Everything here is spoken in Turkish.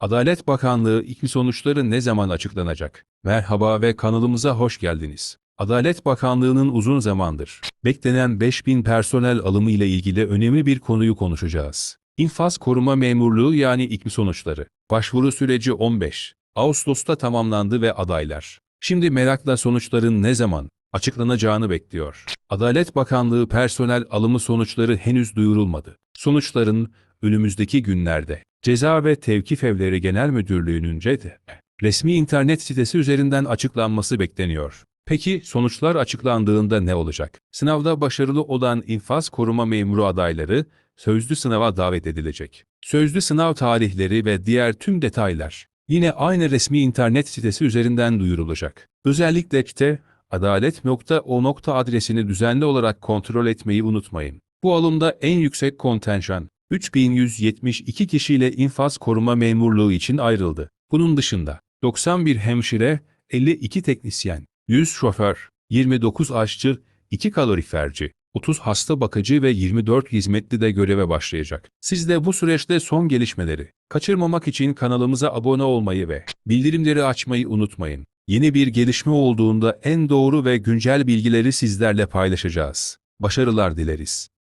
Adalet Bakanlığı ilk sonuçları ne zaman açıklanacak? Merhaba ve kanalımıza hoş geldiniz. Adalet Bakanlığı'nın uzun zamandır beklenen 5000 personel alımı ile ilgili önemli bir konuyu konuşacağız. İnfaz Koruma Memurluğu yani İKMİ sonuçları. Başvuru süreci 15 Ağustos'ta tamamlandı ve adaylar. Şimdi merakla sonuçların ne zaman açıklanacağını bekliyor. Adalet Bakanlığı personel alımı sonuçları henüz duyurulmadı. Sonuçların önümüzdeki günlerde Ceza ve Tevkif Evleri Genel Müdürlüğü'nün de resmi internet sitesi üzerinden açıklanması bekleniyor. Peki sonuçlar açıklandığında ne olacak? Sınavda başarılı olan infaz koruma memuru adayları sözlü sınava davet edilecek. Sözlü sınav tarihleri ve diğer tüm detaylar yine aynı resmi internet sitesi üzerinden duyurulacak. Özellikle işte adalet.o. adresini düzenli olarak kontrol etmeyi unutmayın. Bu alımda en yüksek kontenjan 3172 kişiyle infaz koruma memurluğu için ayrıldı. Bunun dışında 91 hemşire, 52 teknisyen, 100 şoför, 29 aşçı, 2 kaloriferci, 30 hasta bakıcı ve 24 hizmetli de göreve başlayacak. Siz de bu süreçte son gelişmeleri kaçırmamak için kanalımıza abone olmayı ve bildirimleri açmayı unutmayın. Yeni bir gelişme olduğunda en doğru ve güncel bilgileri sizlerle paylaşacağız. Başarılar dileriz.